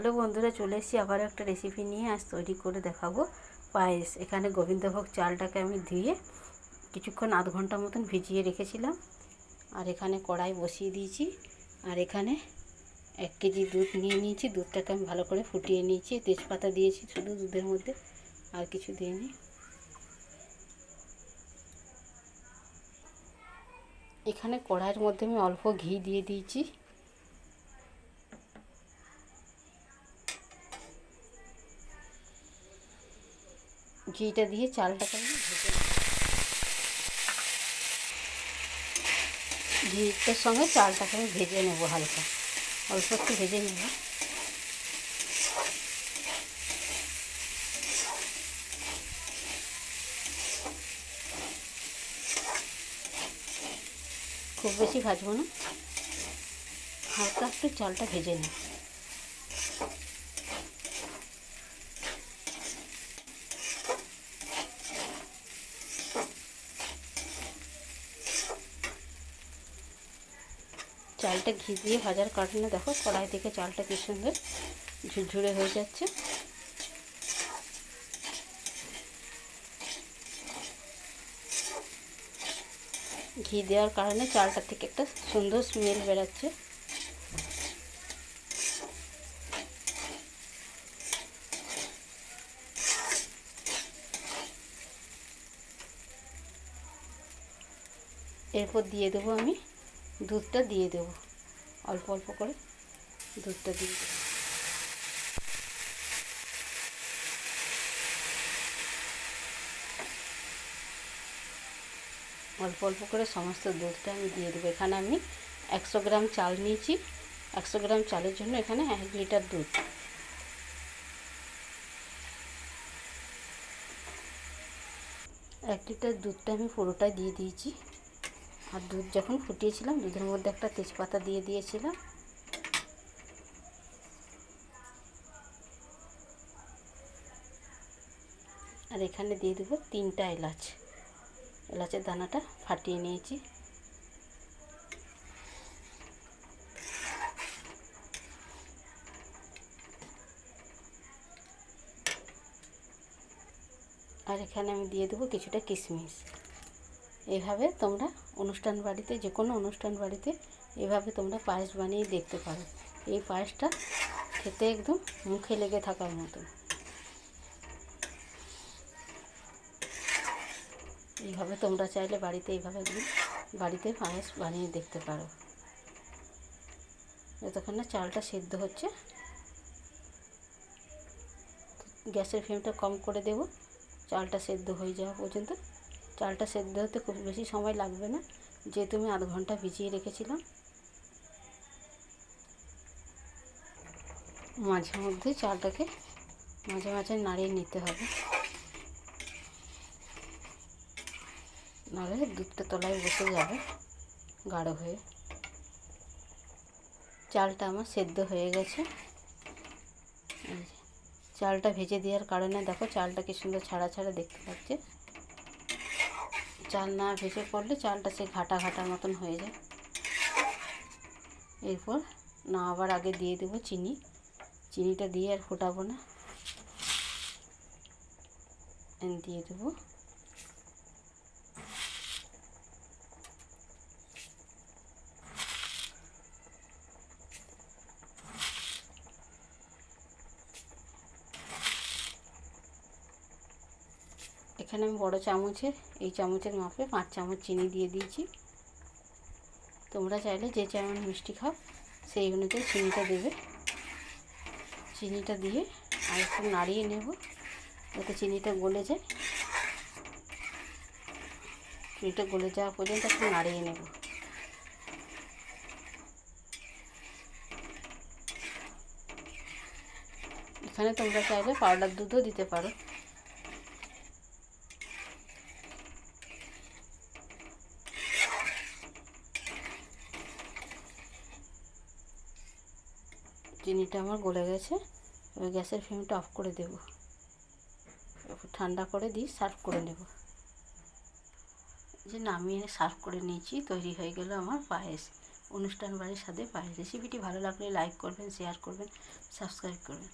Hello বন্ধুরা, চলে এসেছি আবার একটা রেসিপি নিয়ে আজ তৈরি করে দেখাবো। পায়েস, এখানে গোবিন্দভোগ চালটাকে আমি ধুয়ে কিছুক্ষণ আধ ঘণ্টা মতন ভিজিয়ে রেখেছিলাম। আর এখানে কড়াই বসিয়ে দিয়েছি। আর এখানে এক কেজি দুধ নিয়ে নিয়েছি। দুধটাকে আমি ভালো করে ফুটিয়ে নিয়েছি। তেজপাতা দিয়েছি শুধু দুধের মধ্যে, আর কিছু দিইনি। এখানে কড়াইয়ের মধ্যে আমি অল্প ঘি দিয়ে দিয়েছি। ঘিটা দিয়ে চালটাকে আমি ভেজে ঘিটার সঙ্গে চালটাকে আমি ভেজে নেব হালকা। অল্প একটু ভেজে নেব। খুব বেশি ভাজবো না। হালকা একটু চালটা ভেজে নেব। চালটা ঘি দিয়ে ভাজার কারণে দেখো কড়াই থেকে চালটা কি সুন্দর ঝুরঝুরে হয়ে যাচ্ছে। ঘি দেওয়ার কারণে চালটা থেকে একটা সুন্দর স্মেল বেরাচ্ছে। এরপর দিয়ে দেবো আমি দুধটা দিয়ে দেবো। অল্প অল্প করে দুধটা দিয়ে দেবো। অল্প অল্প করে সমস্ত দুধটা আমি দিয়ে দেবো। এখানে আমি একশো গ্রাম চাল নিয়েছি। একশো গ্রাম চালের জন্য এখানে এক লিটার দুধ। এক লিটার দুধটা আমি পুরোটাই দিয়ে দিয়েছি। আর দুধ যখন ফুটিয়েছিলাম, দুধের মধ্যে একটা তেজপাতা দিয়ে দিয়েছিলাম। আর এখানে দিয়ে দেবো তিনটা এলাচ। এলাচের দানাটা ফাটিয়ে নিয়েছি। আর এখানে আমি দিয়ে দেবো কিছুটা কিশমিশ। এভাবে তোমরা অনুষ্ঠান বাড়িতে, যে কোনো অনুষ্ঠান বাড়িতে এভাবে তোমরা পায়েস বানিয়ে দেখতে পারো। এই পায়েসটা খেতে একদম মুখে লেগে থাকার মতো। এইভাবে তোমরা চাইলে বাড়িতে এইভাবে বাড়িতে পায়েস বানিয়ে দেখতে পারো। যতক্ষণ না চালটা সেদ্ধ হচ্ছে, গ্যাসের ফ্লেমটা কম করে দেব, চালটা সেদ্ধ হয়ে যাওয়া পর্যন্ত। চালটা সেদ্ধ হতে খুব বেশি সময় লাগবে না যেহেতু আমি আধ ঘণ্টা ভিজিয়ে রেখেছিলাম মাঝে মধ্যে চালটাকে মাঝে মাঝে নাড়িয়ে নিতে হবে। নাহলে দুধটা তলায় বসে যাবে, গাঢ় হয়ে। চালটা আমার সেদ্ধ হয়ে গেছে। চালটা ভেজে দেওয়ার কারণে দেখো চালটা কি সুন্দর ছাড়া ছাড়া দেখতে পাচ্ছে। চাল না ভেজে করলে চালটা সে ঘাটা ঘাটা মতন হয়ে যায়। এরপর না আবার আগে দিয়ে দেব চিনি। চিনিটা দিয়ে আর ফোটাবো না। দিয়ে দেবো এখানে আমি বড় চামচের, এই চামচের মাপে পাঁচ চামচ চিনি দিয়ে দিয়েছি। তোমরা চাইলে যে যেমন মিষ্টি খাও, সেই অনুযায়ী চিনিটা দেবে। চিনিটা দিয়ে আর একটু নাড়িয়ে নেব, যাতে চিনিটা গলে যায়। চিনিটা গলে যাওয়া পর্যন্ত একটু নাড়িয়ে নেব। এখানে তোমরা চাইলে পাউডার দুধও দিতে পারো। চিনিটা আমার গলে গেছে, এবার গ্যাসের ফ্লেমটা অফ করে দেব। ঠান্ডা করে দিয়ে সার্ভ করে নেব। যে নামিয়ে সার্ভ করে নিয়েছি, তৈরি হয়ে গেল আমার পায়েস। অনুষ্ঠান বাড়ির সাথে পায়েস রেসিপিটি ভালো লাগলে লাইক করবেন শেয়ার করবেন সাবস্ক্রাইব করবেন।